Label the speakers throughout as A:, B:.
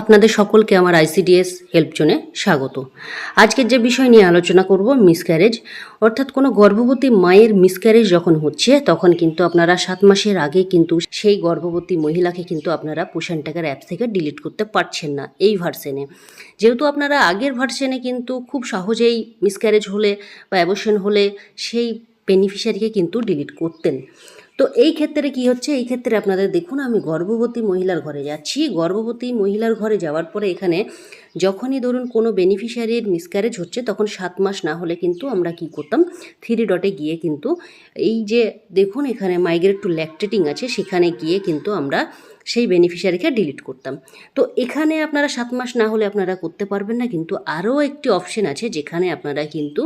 A: আপনাদের সকলকে আমার আইসিডিএস হেল্প জোনে স্বাগত। আজকের যে বিষয় নিয়ে আলোচনা করব মিসক্যারেজ অর্থাৎ কোনো গর্ভবতী মায়ের মিসক্যারেজ যখন হচ্ছে, তখন কিন্তু আপনারা সাত মাসের আগে কিন্তু সেই গর্ভবতী মহিলাকে কিন্তু আপনারা পুষান টাকার অ্যাপ থেকে ডিলিট করতে পারছেন না এই ভার্সেনে যেহেতু আপনারা আগের ভার্সেনে কিন্তু খুব সহজেই মিসক্যারেজ হলে বা অ্যাবর্শন হলে সেই বেনিফিশিয়ারিকে কিন্তু ডিলিট করতেন। তো এই ক্ষেত্রে কি হচ্ছে? এই ক্ষেত্রে আপনাদের দেখুন, আমি গর্ভবতী মহিলার ঘরে যাচ্ছি। গর্ভবতী মহিলার ঘরে যাওয়ার পরে এখানে যখনই ধরুন কোনো বেনিফিশিয়ারির মিসক্যারেজ হচ্ছে, তখন সাত মাস না হলে কিন্তু আমরা কি করতাম? থ্রি ডটে গিয়ে কিন্তু এই যে দেখুন, এখানে মাইগ্রেট টু ল্যাকটেটিং আছে, সেখানে গিয়ে কিন্তু আমরা সেই বেনিফিশিয়ারিকে ডিলিট করতাম। তো এখানে আপনারা সাত মাস না হলে আপনারা করতে পারবেন না, কিন্তু আরও একটি অপশন আছে যেখানে আপনারা কিন্তু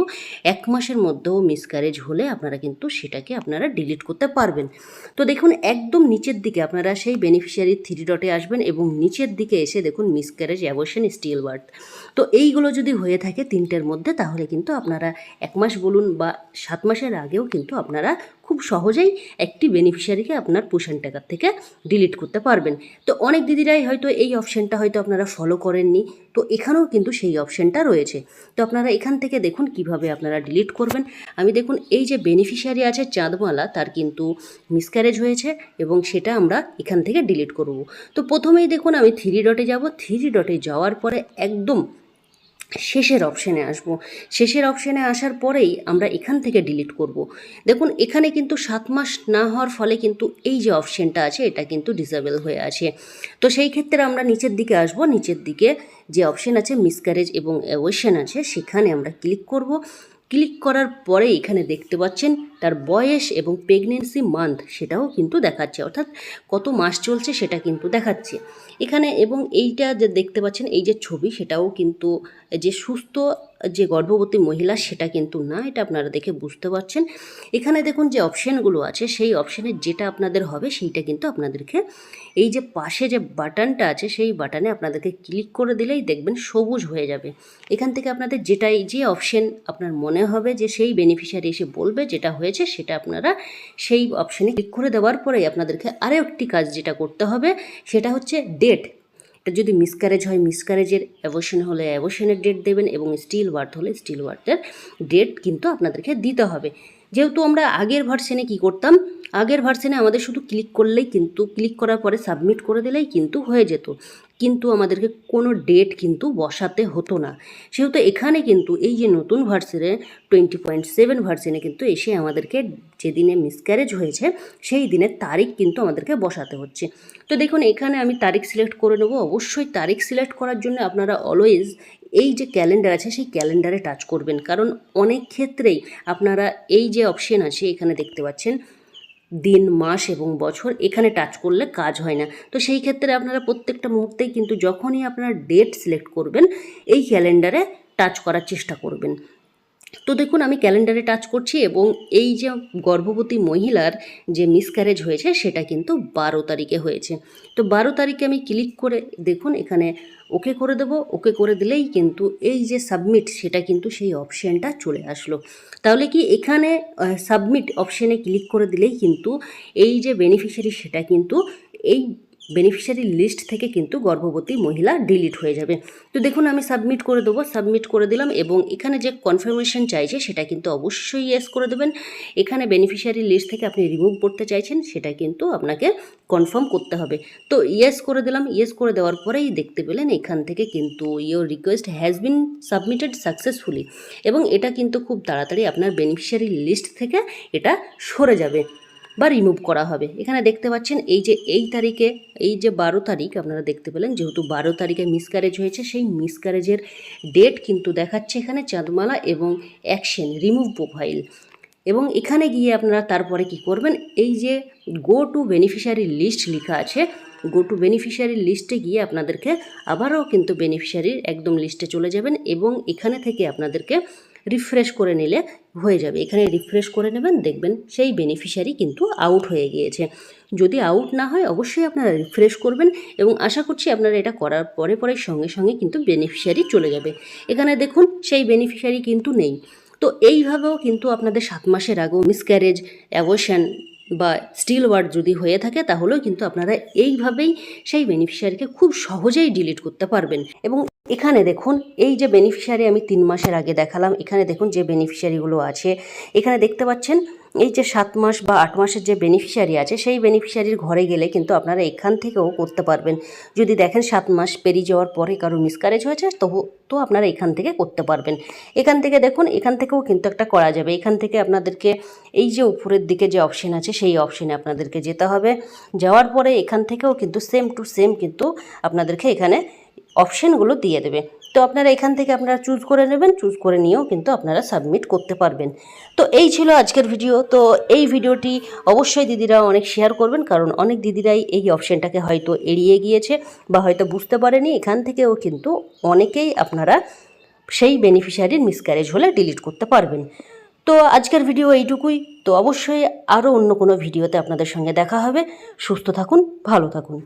A: এক মাসের মধ্যেও মিসক্যারেজ হলে আপনারা কিন্তু সেটাকে আপনারা ডিলিট করতে পারবেন। তো দেখুন, একদম নিচের দিকে আপনারা সেই বেনিফিশিয়ারি থ্রি ডটে আসবেন এবং নিচের দিকে এসে দেখুন মিসক্যারেজ অ্যাবর্শন স্টিল বার্থ তো এইগুলো যদি হয়ে থাকে তিনটের মধ্যে, তাহলে কিন্তু আপনারা এক মাস বলুন বা সাত মাসের আগেও কিন্তু আপনারা খুব সহজেই একটি বেনিফিশিয়ারিকে আপনার পোষণ টাকার থেকে ডিলিট করতে পারবেন। তো অনেক দিদিরাই হয়তো এই অপশানটা হয়তো আপনারা ফলো করেননি। তো এখানেও কিন্তু সেই অপশানটা রয়েছে। তো আপনারা এখান থেকে দেখুন কীভাবে আপনারা ডিলিট করবেন। আমি দেখুন এই যে বেনিফিশিয়ারি আছে চাঁদমালা, তার কিন্তু মিসক্যারেজ হয়েছে এবং সেটা আমরা এখান থেকে ডিলিট করব। তো প্রথমেই দেখুন আমি থ্রি ডটে যাব। থ্রি ডটে যাওয়ার পরে একদম শেষের অপশানে আসব। শেষের অপশানে আসার পরেই আমরা এখান থেকে ডিলিট করব। দেখুন, এখানে কিন্তু সাত মাস না হওয়ার ফলে কিন্তু এই যে অপশানটা আছে, এটা কিন্তু ডিসেবল হয়ে আছে। তো সেই ক্ষেত্রে আমরা নিচের দিকে আসব। নিচের দিকে যে অপশান আছে মিসক্যারেজ এবং অ্যাওয়েশন আছে, সেখানে আমরা ক্লিক করব। ক্লিক করার পরে এখানে দেখতে পাচ্ছেন তার বয়স এবং প্রেগনেন্সি মান্থ সেটাও কিন্তু দেখাচ্ছে, অর্থাৎ কত মাস চলছে সেটা কিন্তু দেখাচ্ছে। এখানে এবং এইটা যে দেখতে পাচ্ছেন, এই যে ছবি, সেটাও কিন্তু যে সুস্থ যে গর্ভবতী মহিলা, সেটা কিন্তু না, এটা আপনারা দেখে বুঝতে পারছেন। এখানে দেখুন যে অপশানগুলো আছে, সেই অপশানে যেটা আপনাদের হবে, সেইটা কিন্তু আপনাদেরকে এই যে পাশে যে বাটনটা আছে, সেই বাটনে আপনাদেরকে ক্লিক করে দিলেই দেখবেন সবুজ হয়ে যাবে। এখান থেকে আপনাদের যেটাই যে অপশান আপনার মনে হবে যে সেই বেনিফিশিয়ারি এসে বলবে যেটা হয়েছে সেটা আপনারা সেই অপশানে ক্লিক করে দেওয়ার পরেই আপনাদেরকে আরও একটি কাজ যেটা করতে হবে, সেটা হচ্ছে ডেট এটা যদি মিসক্যারেজ হয় মিসক্যারেজের অ্যাভোশন হলে অ্যাবশনের ডেট দেবেন এবং স্টিল ওয়ার্থ হলে স্টিল ওয়ার্থের ডেট কিন্তু আপনাদেরকে দিতে হবে। যেহেতু আমরা আগের ভার্সেনে কি করতাম? আগের ভার্সেনে আমাদের শুধু ক্লিক করলেই কিন্তু ক্লিক করার পরে সাবমিট করে দিলেই কিন্তু হয়ে যেত। কিন্তু আমাদেরকে কোনো ডেট কিন্তু বসাতে হতো না। সেহেতু এখানে কিন্তু এই যে নতুন ভার্সেনে টোয়েন্টি পয়েন্ট সেভেন ভার্সেনে কিন্তু এসে আমাদেরকে যেদিনে মিসক্যারেজ হয়েছে, সেই দিনের তারিখ কিন্তু আমাদেরকে বসাতে হচ্ছে। তো দেখুন, এখানে আমি তারিখ সিলেক্ট করে নেব। অবশ্যই তারিখ সিলেক্ট করার জন্য আপনারা অলওয়েজ এই যে ক্যালেন্ডার আছে, সেই ক্যালেন্ডারে টাচ করবেন। কারণ অনেক ক্ষেত্রেই আপনারা এই যে অপশন আছে, এখানে দেখতে পাচ্ছেন, দিন, মাস এবং বছর এখানে টাচ করলে কাজ হয় না। তো সেই ক্ষেত্রে আপনারা প্রত্যেকটা মুহূর্তেই কিন্তু যখনই আপনারা ডেট সিলেক্ট করবেন, এই ক্যালেন্ডারে টাচ করার চেষ্টা করবেন। তো দেখুন, আমি ক্যালেন্ডারে টাচ করছি এবং এই যে গর্ভবতী মহিলার যে মিসক্যারেজ হয়েছে, সেটা কিন্তু বারো তারিখে হয়েছে। তো বারো তারিখে আমি ক্লিক করে দেখুন, এখানে ওকে করে দেবো। ওকে করে দিলেই কিন্তু এই যে সাবমিট সেটা কিন্তু সেই অপশানটা চলে আসলো। তাহলে কি এখানে সাবমিট অপশানে ক্লিক করে দিলেই কিন্তু এই যে বেনিফিশিয়ারি সেটা কিন্তু এই বেনিফিশিয়ারি লিস্ট থেকে কিন্তু গর্ভবতী মহিলা ডিলিট হয়ে যাবে। তো দেখুন, আমি সাবমিট করে দেবো সাবমিট করে দিলাম এবং এখানে যে কনফার্মেশন চাইছে সেটা কিন্তু অবশ্যই ইয়েস করে দেবেন। এখানে বেনিফিশিয়ারি লিস্ট থেকে আপনি রিমুভ করতে চাইছেন, সেটা কিন্তু আপনাকে কনফার্ম করতে হবে। তো ইয়েস করে দিলাম ইয়েস করে দেওয়ার পরেই দেখতে পেলেন এখান থেকে কিন্তু your request has been submitted successfully এবং এটা কিন্তু খুব তাড়াতাড়ি আপনার বেনিফিশিয়ারি লিস্ট থেকে এটা সরে যাবে। বা রিমুভ করা হবে। এখানে দেখতে পাচ্ছেন এই যে এই তারিখে, এই যে বারো তারিখ আপনারা দেখতে পেলেন, যেহেতু বারো তারিখে মিসক্যারেজ হয়েছে, সেই মিসক্যারেজের ডেট কিন্তু দেখাচ্ছে এখানে চাঁদমালা এবং অ্যাকশন রিমুভ প্রোফাইল এবং এখানে গিয়ে আপনারা তারপরে কি করবেন, এই যে গো টু বেনিফিশিয়ারি লিস্ট লেখা আছে গো টু বেনিফিশিয়ারি লিস্টে গিয়ে আপনাদেরকে আবারও কিন্তু বেনিফিশিয়ারির একদম লিস্টে চলে যাবেন এবং এখানে থেকে আপনাদেরকে রিফ্রেশ করে নিলে হয়ে যাবে। এখানে রিফ্রেশ করে নেবেন, দেখবেন সেই বেনিফিশিয়ারি কিন্তু আউট হয়ে গিয়েছে। যদি আউট না হয়, অবশ্যই আপনারা রিফ্রেশ করবেন এবং আশা করছি আপনারা এটা করার পরে পরে সঙ্গে সঙ্গে কিন্তু বেনিফিশিয়ারি চলে যাবে। এখানে দেখুন, সেই বেনিফিশিয়ারি কিন্তু নেই। তো এইভাবেও কিন্তু আপনাদের সাত মাসের আগেও মিসক্যারেজ অ্যাবর্শন বা স্টিল ওয়ার্ড যদি হয়ে থাকে, তাহলেও কিন্তু আপনারা এইভাবেই সেই বেনিফিশিয়ারিকে খুব সহজেই ডিলিট করতে পারবেন। এবং এখানে দেখুন, এই যে বেনিফিশিয়ারি আমি তিন মাসের আগে দেখালাম, এখানে দেখুন যে বেনিফিশিয়ারিগুলো আছে। এখানে দেখতে পাচ্ছেন, এই যে সাত মাস বা আট মাসের যে বেনিফিশিয়ারি আছে, সেই বেনিফিশিয়ারির ঘরে গেলে কিন্তু আপনারা এখান থেকেও করতে পারবেন। যদি দেখেন সাত মাস পেরিয়ে যাওয়ার পরে কারও মিসকারেজ হয়েছে তবু তো আপনারা এখান থেকে করতে পারবেন। এখান থেকে দেখুন, এখান থেকেও কিন্তু একটা করা যাবে। এখান থেকে আপনাদেরকে এই যে উপরের দিকে যে অপশন আছে, সেই অপশনে আপনাদেরকে যেতে হবে। যাওয়ার পরে এখান থেকেও কিন্তু সেম টু সেম কিন্তু আপনাদেরকে এখানে অপশানগুলো দিয়ে দেবে। তো আপনারা এখান থেকে আপনারা চুজ করে নেবেন চুজ করে নিয়েও কিন্তু আপনারা সাবমিট করতে পারবেন। তো এই ছিল আজকের ভিডিও তো এই ভিডিওটি অবশ্যই দিদিরা অনেক শেয়ার করবেন, কারণ অনেক দিদিরাই এই অপশানটাকে হয়তো এড়িয়ে গিয়েছে বা হয়তো বুঝতে পারেনি। এখান থেকেও কিন্তু অনেকেই আপনারা সেই বেনিফিশিয়ারির মিসক্যারেজ হলে ডিলিট করতে পারবেন। তো আজকের ভিডিও এইটুকুই। তো অবশ্যই আরও অন্য কোনো ভিডিওতে আপনাদের সঙ্গে দেখা হবে। সুস্থ থাকুন, ভালো থাকুন।